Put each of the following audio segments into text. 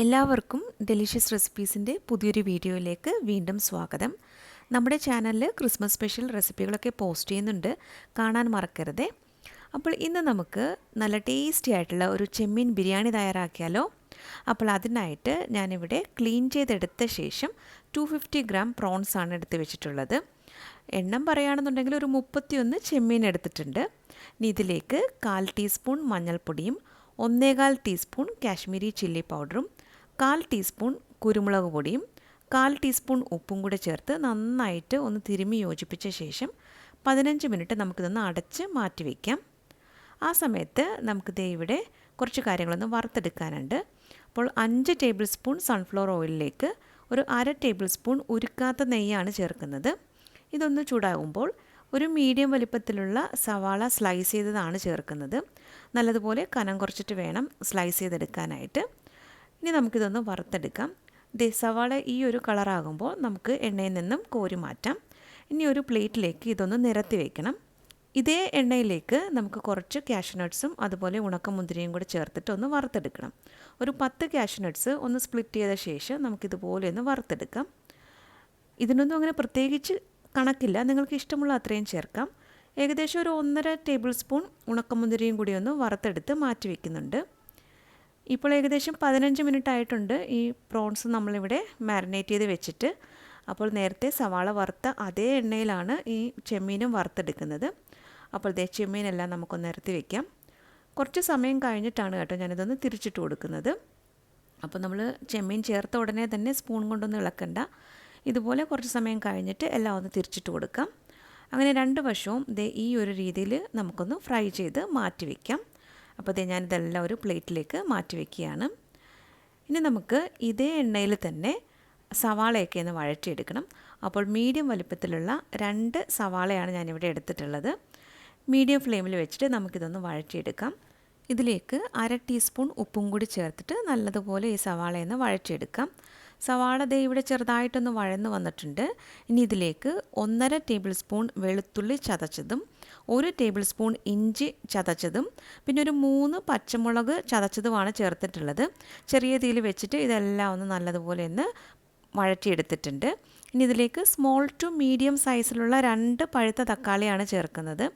എല്ലാവർക്കും ഡെലിഷ്യസ് റെസിപ്പീസിന്റെ പുതിയൊരു വീഡിയോയിലേക്ക് വീണ്ടും സ്വാഗതം. നമ്മുടെ ചാനലിൽ ക്രിസ്മസ് സ്പെഷ്യൽ റെസിപ്പികളൊക്കെ പോസ്റ്റ് ചെയ്യുന്നുണ്ട്. കാണാൻ മറക്കരുതേ. അപ്പോൾ ഇന്ന് നമുക്ക് നല്ല ടേസ്റ്റി ആയിട്ടുള്ള ഒരു ചെമ്മീൻ ബിരിയാണി തയ്യാറാക്കിയാലോ? അപ്പോൾ അതിനായിട്ട് ഞാനിവിടെ ക്ലീൻ ചെയ്തെടുത്ത ശേഷം ടു ഫിഫ്റ്റി ഗ്രാം പ്രോൺസ് ആണ് എടുത്ത് വെച്ചിട്ടുള്ളത്. എണ്ണം പറയുകയാണെന്നുണ്ടെങ്കിൽ ഒരു മുപ്പത്തിയൊന്ന് ചെമ്മീൻ എടുത്തിട്ടുണ്ട്. ഇനി ഇതിലേക്ക് കാൽ ടീസ്പൂൺ മഞ്ഞൾപ്പൊടിയും ഒന്നേകാൽ ടീസ്പൂൺ കാശ്മീരി ചില്ലി പൗഡറും കാൽ ടീസ്പൂൺ കുരുമുളക് പൊടിയും കാൽ ടീസ്പൂൺ ഉപ്പും കൂടെ ചേർത്ത് നന്നായിട്ട് ഒന്ന് തിരുമി യോജിപ്പിച്ച ശേഷം പതിനഞ്ച് മിനിറ്റ് നമുക്കിതൊന്ന് അടച്ച് മാറ്റി വയ്ക്കാം ആ സമയത്ത് ദേ ഇവിടെ കുറച്ച് കാര്യങ്ങളൊന്ന് വറുത്തെടുക്കാനുണ്ട്. അപ്പോൾ അഞ്ച് ടേബിൾ സ്പൂൺ സൺഫ്ലവർ ഓയിലിലേക്ക് ഒരു അര ടേബിൾ സ്പൂൺ ഉരുക്കാത്ത നെയ്യാണ് ചേർക്കുന്നത്. ഇതൊന്ന് ചൂടാകുമ്പോൾ ഒരു മീഡിയം വലിപ്പത്തിലുള്ള സവാള സ്ലൈസ് ചെയ്തതാണ് ചേർക്കുന്നത്. നല്ലതുപോലെ കനം കുറച്ചിട്ട് വേണം സ്ലൈസ് ചെയ്തെടുക്കാനായിട്ട്. ഇനി നമുക്കിതൊന്ന് വറുത്തെടുക്കാം. ദേ സവാള ഈ ഒരു കളറാകുമ്പോൾ നമുക്ക് എണ്ണയിൽ നിന്നും കോരി മാറ്റാം. ഇനി ഒരു പ്ലേറ്റിലേക്ക് ഇതൊന്ന് നിരത്തി വയ്ക്കണം ഇതേ എണ്ണയിലേക്ക് നമുക്ക് കുറച്ച് കാഷ്നട്ട്സും അതുപോലെ ഉണക്കമുന്തിരിയും കൂടെ ചേർത്തിട്ട് ഒന്ന് വറുത്തെടുക്കണം. ഒരു പത്ത് കാഷ്നട്ട്സ് ഒന്ന് സ്പ്ലിറ്റ് ചെയ്ത ശേഷം നമുക്കിതുപോലെ ഒന്ന് വറുത്തെടുക്കാം. ഇതിനൊന്നും അങ്ങനെ പ്രത്യേകിച്ച് കണക്കില്ല. നിങ്ങൾക്ക് ഇഷ്ടമുള്ള അത്രയും ചേർക്കാം. ഏകദേശം ഒരു ഒന്നര ടേബിൾ സ്പൂൺ ഉണക്കമുന്തിരിയും കൂടി ഒന്ന് വറുത്തെടുത്ത് മാറ്റി വയ്ക്കുന്നുണ്ട് ഇപ്പോൾ ഏകദേശം പതിനഞ്ച് മിനിറ്റ് ആയിട്ടുണ്ട് ഈ പ്രോൺസ് നമ്മളിവിടെ മാരിനേറ്റ് ചെയ്ത് വെച്ചിട്ട്. അപ്പോൾ നേരത്തെ സവാള വറുത്ത അതേ എണ്ണയിലാണ് ഈ ചെമ്മീനും വറുത്തെടുക്കുന്നത്. അപ്പോൾ ദേ ചെമ്മീനെല്ലാം നമുക്കൊന്ന് നിരത്തി വെക്കാം. കുറച്ച് സമയം കഴിഞ്ഞിട്ടാണ് കേട്ടോ ഞാനിതൊന്ന് തിരിച്ചിട്ട് കൊടുക്കുന്നത്. അപ്പോൾ നമ്മൾ ചെമ്മീൻ ചേർത്ത ഉടനെ തന്നെ സ്പൂൺ കൊണ്ടൊന്നും ഇളക്കണ്ട. ഇതുപോലെ കുറച്ച് സമയം കഴിഞ്ഞിട്ട് എല്ലാം ഒന്ന് തിരിച്ചിട്ട് കൊടുക്കാം. അങ്ങനെ രണ്ട് വശവും ദേ ഈ ഒരു രീതിയിൽ നമുക്കൊന്ന് ഫ്രൈ ചെയ്ത് മാറ്റി വയ്ക്കാം അപ്പോൾ ദേ ഞാനിതെല്ലാം ഒരു പ്ലേറ്റിലേക്ക് മാറ്റി വയ്ക്കുകയാണ് ഇനി നമുക്ക് ഇതേ എണ്ണയിൽ തന്നെ സവാളയൊക്കെ ഒന്ന് വഴറ്റിയെടുക്കണം. അപ്പോൾ മീഡിയം വലുപ്പത്തിലുള്ള രണ്ട് സവാളയാണ് ഞാനിവിടെ എടുത്തിട്ടുള്ളത്. മീഡിയം ഫ്ലെയിമിൽ വെച്ചിട്ട് നമുക്കിതൊന്ന് വഴറ്റിയെടുക്കാം. ഇതിലേക്ക് അര ടീസ്പൂൺ ഉപ്പും കൂടി ചേർത്തിട്ട് നല്ലതുപോലെ ഈ സവാളയൊന്ന് വഴറ്റിയെടുക്കാം. സവാള ദേ ഇവിടെ ചെറുതായിട്ടൊന്ന് വഴന്ന് വന്നിട്ടുണ്ട്. ഇനി ഇതിലേക്ക് ഒന്നര ടേബിൾ സ്പൂൺ വെളുത്തുള്ളി ചതച്ചതും ഒരു ടേബിൾ സ്പൂൺ ഇഞ്ചി ചതച്ചതും പിന്നെ ഒരു മൂന്ന് പച്ചമുളക് ചതച്ചതുമാണ് ചേർത്തിട്ടുള്ളത്. ചെറിയ തീയിൽ വെച്ചിട്ട് ഇതെല്ലാം ഒന്ന് നല്ലതുപോലെ ഒന്ന് വഴറ്റിയെടുത്തിട്ടുണ്ട്. ഇനി ഇതിലേക്ക് സ്മോൾ ടു മീഡിയം സൈസിലുള്ള രണ്ട് പഴുത്ത തക്കാളിയാണ് ചേർക്കുന്നത്.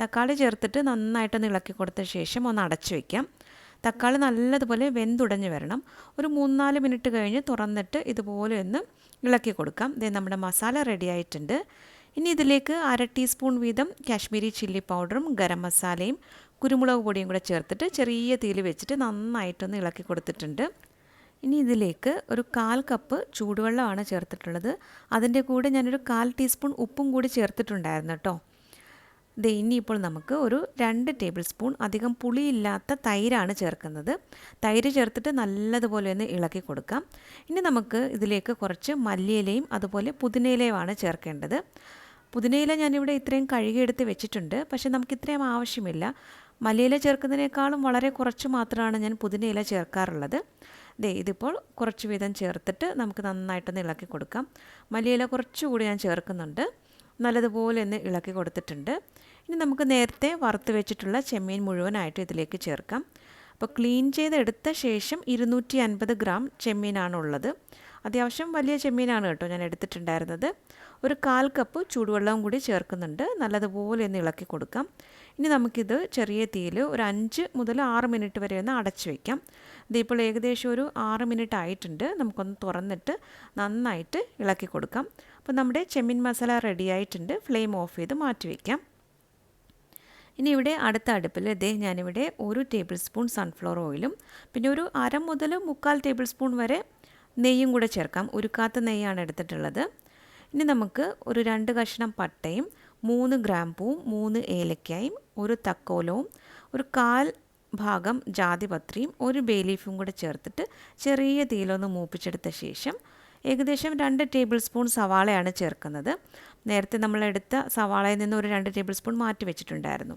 തക്കാളി ചേർത്തിട്ട് നന്നായിട്ടൊന്ന് ഇളക്കി കൊടുത്ത ശേഷം ഒന്ന് അടച്ചു വയ്ക്കാം തക്കാളി നല്ലതുപോലെ വെന്തുടഞ്ഞ് വരണം. ഒരു മൂന്നാൽ മിനിറ്റ് കഴിഞ്ഞ് തുറന്നിട്ട് ഇതുപോലെ ഒന്ന് ഇളക്കി കൊടുക്കാം. ഇതേ നമ്മുടെ മസാല റെഡി ആയിട്ടുണ്ട്. ഇനി ഇതിലേക്ക് അര ടീസ്പൂൺ വീതം കാശ്മീരി ചില്ലി പൗഡറും ഗരം മസാലയും കുരുമുളക് പൊടിയും കൂടെ ചേർത്തിട്ട് ചെറിയ തീയിൽ വെച്ചിട്ട് നന്നായിട്ടൊന്ന് ഇളക്കി കൊടുത്തിട്ടുണ്ട്. ഇനി ഇതിലേക്ക് ഒരു കാൽ കപ്പ് ചൂടുവെള്ളമാണ് ചേർത്തിട്ടുള്ളത്. അതിന്റെ കൂടെ ഞാനൊരു കാൽ ടീസ്പൂൺ ഉപ്പും കൂടി ചേർത്തിട്ടുണ്ടായിരുന്നു കേട്ടോ. ദേ ഇനിയിപ്പോൾ നമുക്ക് ഒരു രണ്ട് ടേബിൾ സ്പൂൺ അധികം പുളിയില്ലാത്ത തൈരാണ് ചേർക്കുന്നത്. തൈര് ചേർത്തിട്ട് നല്ലതുപോലെ ഒന്ന് ഇളക്കി കൊടുക്കാം. ഇനി നമുക്ക് ഇതിലേക്ക് കുറച്ച് മല്ലിയിലയും അതുപോലെ പുതിനയിലയുമാണ് ചേർക്കേണ്ടത്. പുതിനയില ഞാനിവിടെ ഇത്രയും കഴുകിയെടുത്ത് വെച്ചിട്ടുണ്ട്. പക്ഷേ നമുക്ക് ഇത്രയും ആവശ്യമില്ല. മല്ലിയില ചേർക്കുന്നതിനേക്കാളും വളരെ കുറച്ച് മാത്രമാണ് ഞാൻ പുതിനയില ചേർക്കാറുള്ളത്. ദേ ഇതിപ്പോൾ കുറച്ച് വീതം ചേർത്തിട്ട് നമുക്ക് നന്നായിട്ടൊന്ന് ഇളക്കി കൊടുക്കാം. മല്ലിയില കുറച്ചുകൂടി ഞാൻ ചേർക്കുന്നുണ്ട്. നല്ലതുപോലെ ഒന്ന് ഇളക്കി കൊടുത്തിട്ടുണ്ട്. ഇനി നമുക്ക് നേരത്തെ വറുത്ത് വെച്ചിട്ടുള്ള ചെമ്മീൻ മുഴുവനായിട്ട് ഇതിലേക്ക് ചേർക്കാം. അപ്പോൾ ക്ലീൻ ചെയ്തെടുത്ത ശേഷം ഇരുന്നൂറ്റി അൻപത് ഗ്രാം ചെമ്മീനാണുള്ളത്. അത്യാവശ്യം വലിയ ചെമ്മീനാണ് കേട്ടോ ഞാൻ എടുത്തിട്ടുണ്ടായിരുന്നത്. ഒരു കാൽ കപ്പ് ചൂടുവെള്ളവും കൂടി ചേർക്കുന്നുണ്ട്. നല്ലതുപോലെ ഒന്ന് ഇളക്കി കൊടുക്കാം. ഇനി നമുക്കിത് ചെറിയ തീയിൽ ഒരു അഞ്ച് മുതൽ ആറ് മിനിറ്റ് വരെ ഒന്ന് അടച്ചു വയ്ക്കാം ഇതിപ്പോൾ ഏകദേശം ഒരു ആറ് മിനിറ്റ് ആയിട്ടുണ്ട്. നമുക്കൊന്ന് തുറന്നിട്ട് നന്നായിട്ട് ഇളക്കി കൊടുക്കാം. അപ്പോൾ നമ്മുടെ ചെമ്മീൻ മസാല റെഡി ആയിട്ടുണ്ട്. ഫ്ലെയിം ഓഫ് ചെയ്ത് മാറ്റി വയ്ക്കാം ഇനി ഇവിടെ അടുത്ത അടുപ്പിൽ ഇതേ ഞാനിവിടെ ഒരു ടേബിൾ സ്പൂൺ സൺഫ്ലവർ ഓയിലും പിന്നെ ഒരു അര മുതൽ മുക്കാൽ ടേബിൾ സ്പൂൺ വരെ നെയ്യും കൂടെ ചേർക്കാം. ഉരുക്കാത്ത നെയ്യാണ് എടുത്തിട്ടുള്ളത്. ഇനി നമുക്ക് ഒരു രണ്ട് കഷ്ണം പട്ടയും മൂന്ന് ഗ്രാമ്പൂവും മൂന്ന് ഏലക്കായും ഒരു തക്കോലവും ഒരു കാൽ ഭാഗം ജാതിപത്രിയും ഒരു ബേ ലീഫും കൂടെ ചേർത്തിട്ട് ചെറിയ തീയിലൊന്ന് മൂപ്പിച്ചെടുത്ത ശേഷം ഏകദേശം രണ്ട് ടേബിൾ സ്പൂൺ സവാളയാണ് ചേർക്കുന്നത്. നേരത്തെ നമ്മളെടുത്ത സവാളയിൽ നിന്ന് ഒരു രണ്ട് ടേബിൾ സ്പൂൺ മാറ്റി വെച്ചിട്ടുണ്ടായിരുന്നു.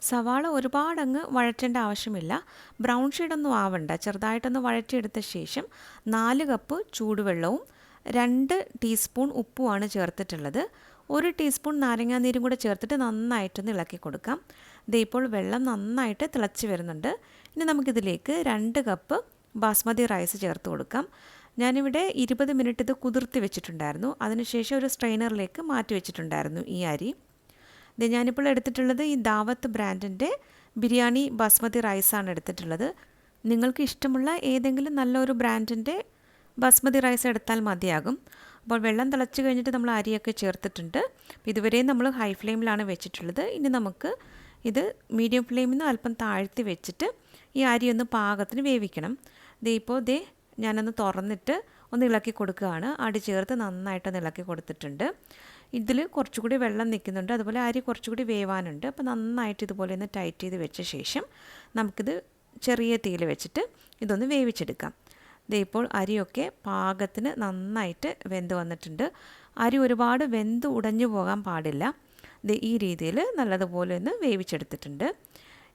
സവാള ഒരുപാടങ്ങ് വഴറ്റേണ്ട ആവശ്യമില്ല. ബ്രൗൺ ഷെയ്ഡൊന്നും ആവണ്ട. ചെറുതായിട്ടൊന്ന് വഴറ്റിയെടുത്ത ശേഷം നാല് കപ്പ് ചൂടുവെള്ളവും രണ്ട് ടീസ്പൂൺ ഉപ്പുമാണ് ചേർത്തിട്ടുള്ളത്. ഒരു ടീസ്പൂൺ നാരങ്ങാനീരും കൂടെ ചേർത്തിട്ട് നന്നായിട്ടൊന്ന് ഇളക്കി കൊടുക്കാം. ദേ ഇപ്പോൾ വെള്ളം നന്നായിട്ട് തിളച്ച് വരുന്നുണ്ട്. ഇനി നമുക്കിതിലേക്ക് രണ്ട് കപ്പ് ബാസ്മതി റൈസ് ചേർത്ത് കൊടുക്കാം. ഞാനിവിടെ ഇരുപത് മിനിറ്റ് ഇത് കുതിർത്തി വെച്ചിട്ടുണ്ടായിരുന്നു. അതിനുശേഷം ഒരു സ്ട്രെയിനറിലേക്ക് മാറ്റി വെച്ചിട്ടുണ്ടായിരുന്നു ഈ അരി. ഇത് ഞാനിപ്പോൾ എടുത്തിട്ടുള്ളത് ഈ ദാവത്ത് ബ്രാൻഡിന്റെ ബിരിയാണി ബാസ്മതി റൈസാണ് എടുത്തിട്ടുള്ളത്. നിങ്ങൾക്ക് ഇഷ്ടമുള്ള ഏതെങ്കിലും നല്ലൊരു ബ്രാൻഡിന്റെ ബസ്മതി റൈസ് എടുത്താൽ മതിയാകും. അപ്പോൾ വെള്ളം തിളച്ച് കഴിഞ്ഞിട്ട് നമ്മൾ അരിയൊക്കെ ചേർത്തിട്ടുണ്ട്. ഇതുവരെയും നമ്മൾ ഹൈ ഫ്ലെയിമിലാണ് വെച്ചിട്ടുള്ളത്. ഇനി നമുക്ക് ഇത് മീഡിയം ഫ്ലെയിമിൽ നിന്ന് അല്പം താഴ്ത്തി വെച്ചിട്ട് ഈ അരി ഒന്ന് പാകത്തിന് വേവിക്കണം. ദേ ഇപ്പോൾ ദേ ഞാനൊന്ന് തുറന്നിട്ട് ഒന്ന് ഇളക്കി കൊടുക്കുകയാണ്. അടി ചേർത്ത് നന്നായിട്ടൊന്ന് ഇളക്കി കൊടുത്തിട്ടുണ്ട്. ഇതിൽ കുറച്ചുകൂടി വെള്ളം നിൽക്കുന്നുണ്ട്. അതുപോലെ അരി കുറച്ചുകൂടി വേവാനുണ്ട്. അപ്പോൾ നന്നായിട്ട് ഇതുപോലെ ഒന്ന് ടൈറ്റ് ചെയ്ത് വെച്ച ശേഷം നമുക്കിത് ചെറിയ തീയിൽ വെച്ചിട്ട് ഇതൊന്ന് വേവിച്ചെടുക്കാം. ദേ ഇപ്പോൾ അരിയൊക്കെ പാകത്തിന് നന്നായിട്ട് വെന്ത് വന്നിട്ടുണ്ട്. അരി ഒരുപാട് വെന്ത് ഉടഞ്ഞു പോകാൻ പാടില്ല. ദേ ഈ രീതിയിൽ നല്ലതുപോലെ ഒന്ന് വേവിച്ചെടുത്തിട്ടുണ്ട്.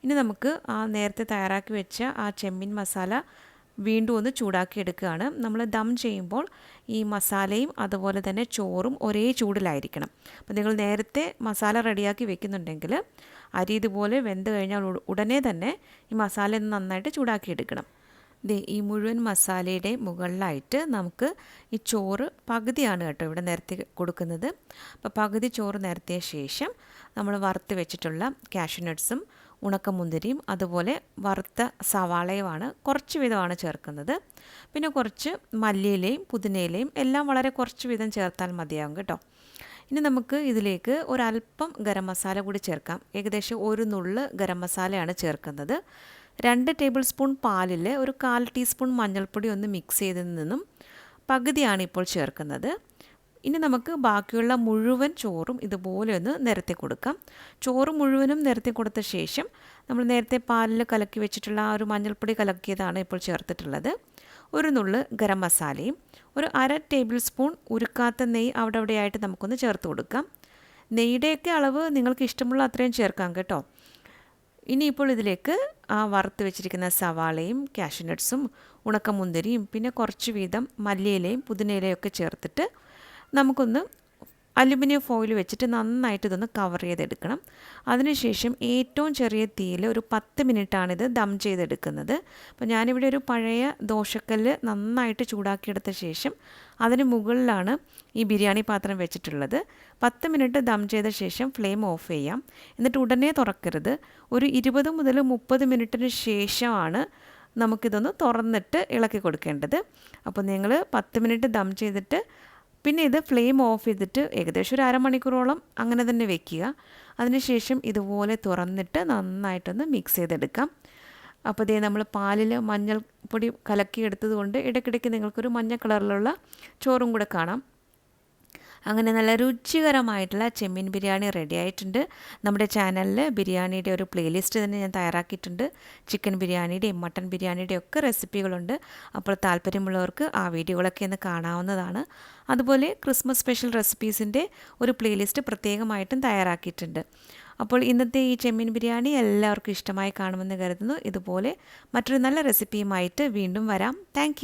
ഇനി നമുക്ക് ആ നേരത്തെ തയ്യാറാക്കി വെച്ച ആ ചെമ്മീൻ മസാല വീണ്ടും ഒന്ന് ചൂടാക്കി എടുക്കുകയാണ്. നമ്മൾ ദം ചെയ്യുമ്പോൾ ഈ മസാലയും അതുപോലെ തന്നെ ചോറും ഒരേ ചൂടിലായിരിക്കണം. അപ്പോൾ നിങ്ങൾ നേരത്തെ മസാല റെഡിയാക്കി വെക്കുന്നുണ്ടെങ്കിൽ അരി ഇതുപോലെ വെന്ത് കഴിഞ്ഞാൽ ഉടനെ തന്നെ ഈ മസാല ഒന്ന് നന്നായിട്ട് ചൂടാക്കി എടുക്കണം. ഈ മുഴുവൻ മസാലയുടെ മുകളിലായിട്ട് നമുക്ക് ഈ ചോറ് പകുതിയാണ് കേട്ടോ ഇവിടെ നിരത്തി കൊടുക്കുന്നത്. അപ്പോൾ പകുതി ചോറ് നിരത്തിയ ശേഷം നമ്മൾ വറുത്ത് വെച്ചിട്ടുള്ള കാഷ്യൂനട്ട്സും ഉണക്കമുന്തിരിയും അതുപോലെ വറുത്ത സവാളയുമാണ് കുറച്ച് വിധമാണ് ചേർക്കുന്നത്. പിന്നെ കുറച്ച് മല്ലിയിലയും പുതിനയിലയും എല്ലാം വളരെ കുറച്ച് വിധം ചേർത്താൽ മതിയാകും കേട്ടോ. ഇനി നമുക്ക് ഇതിലേക്ക് ഒരല്പം ഗരം മസാല കൂടി ചേർക്കാം. ഏകദേശം ഒരു നുള്ള് ഗരം മസാലയാണ് ചേർക്കുന്നത്. രണ്ട് ടേബിൾ സ്പൂൺ പാലിൽ ഒരു കാൽ ടീസ്പൂൺ മഞ്ഞൾപ്പൊടി ഒന്ന് മിക്സ് ചെയ്തതിൽ നിന്നും പകുതിയാണ് ഇപ്പോൾ ചേർക്കുന്നത്. ഇനി നമുക്ക് ബാക്കിയുള്ള മുഴുവൻ ചോറും ഇതുപോലെ ഒന്ന് നിരത്തി കൊടുക്കാം. ചോറ് മുഴുവനും നിരത്തി കൊടുത്ത ശേഷം നമ്മൾ നേരത്തെ പാലിൽ കലക്കി വെച്ചിട്ടുള്ള ആ ഒരു മഞ്ഞൾപ്പൊടി കലക്കിയതാണ് ഇപ്പോൾ ചേർത്തിട്ടുള്ളത്. ഒരു നുള്ള് ഗരം മസാലയും ഒരു അര ടേബിൾ സ്പൂൺ ഉരുക്കാത്ത നെയ്യ് അവിടെ അവിടെയായിട്ട് നമുക്കൊന്ന് ചേർത്ത് കൊടുക്കാം. നെയ്യുടെയൊക്കെ അളവ് നിങ്ങൾക്ക് ഇഷ്ടമുള്ള അത്രയും ചേർക്കാം കേട്ടോ. ഇനിയിപ്പോൾ ഇതിലേക്ക് ആ വറുത്ത് വെച്ചിരിക്കുന്ന സവാളയും ക്യാഷ്യൂനട്ട്സും ഉണക്കമുന്തിരിയും പിന്നെ കുറച്ച് വീതം മല്ലിയിലയും പുതിനയിലയും ഒക്കെ ചേർത്തിട്ട് നമുക്കൊന്ന് അലുമിനിയം ഫോയിൽ വെച്ചിട്ട് നന്നായിട്ട് ഇതൊന്ന് കവർ ചെയ്തെടുക്കണം. അതിനുശേഷം ഏറ്റവും ചെറിയ തീയിൽ ഒരു പത്ത് മിനിറ്റാണിത് ദം ചെയ്തെടുക്കുന്നത്. അപ്പോൾ ഞാനിവിടെ ഒരു പഴയ ദോശക്കല്ല് നന്നായിട്ട് ചൂടാക്കിയെടുത്ത ശേഷം അതിന് മുകളിലാണ് ഈ ബിരിയാണി പാത്രം വെച്ചിട്ടുള്ളത്. പത്ത് മിനിറ്റ് ദം ചെയ്ത ശേഷം ഫ്ലെയിം ഓഫ് ചെയ്യാം. എന്നിട്ട് ഉടനെ തുറക്കരുത്. ഒരു ഇരുപത് മുതൽ മുപ്പത് മിനിറ്റിന് ശേഷമാണ് നമുക്കിതൊന്ന് തുറന്നിട്ട് ഇളക്കി കൊടുക്കേണ്ടത്. അപ്പോൾ നിങ്ങൾ പത്ത് മിനിറ്റ് ദം ചെയ്തിട്ട് പിന്നെ ഇത് ഫ്ലെയിം ഓഫ് ചെയ്തിട്ട് ഏകദേശം ഒരു അരമണിക്കൂറോളം അങ്ങനെ തന്നെ വെക്കുക. അതിനുശേഷം ഇതുപോലെ തുറന്നിട്ട് നന്നായിട്ടൊന്ന് മിക്സ് ചെയ്തെടുക്കാം. അപ്പോൾ ഇതേ നമ്മൾ പാലിൽ മഞ്ഞൾപ്പൊടി കലക്കിയെടുത്തത് കൊണ്ട് ഇടയ്ക്കിടയ്ക്ക് നിങ്ങൾക്കൊരു മഞ്ഞ കളറിലുള്ള ചോറും കൂടെ കാണാം. അങ്ങനെ നല്ല രുചികരമായിട്ടുള്ള ചെമ്മീൻ ബിരിയാണി റെഡി ആയിട്ടുണ്ട്. നമ്മുടെ ചാനലിൽ ബിരിയാണിയുടെ ഒരു പ്ലേലിസ്റ്റ് തന്നെ ഞാൻ തയ്യാറാക്കിയിട്ടുണ്ട്. ചിക്കൻ ബിരിയാണിയുടെയും മട്ടൻ ബിരിയാണിയുടെയും ഒക്കെ റെസിപ്പികളുണ്ട് അപ്പോൾ താല്പര്യമുള്ളവർക്ക് ആ വീഡിയോകളൊക്കെ ഒന്ന് കാണാവുന്നതാണ്. അതുപോലെ ക്രിസ്മസ് സ്പെഷ്യൽ റെസിപ്പീസിന്റെ ഒരു പ്ലേലിസ്റ്റ് പ്രത്യേകമായിട്ടും തയ്യാറാക്കിയിട്ടുണ്ട്. അപ്പോൾ ഇന്നത്തെ ഈ ചെമ്മീൻ ബിരിയാണി എല്ലാവർക്കും ഇഷ്ടമായി കാണുമെന്ന് കരുതുന്നു. ഇതുപോലെ മറ്റൊരു നല്ല റെസിപ്പിയുമായിട്ട് വീണ്ടും വരാം. താങ്ക്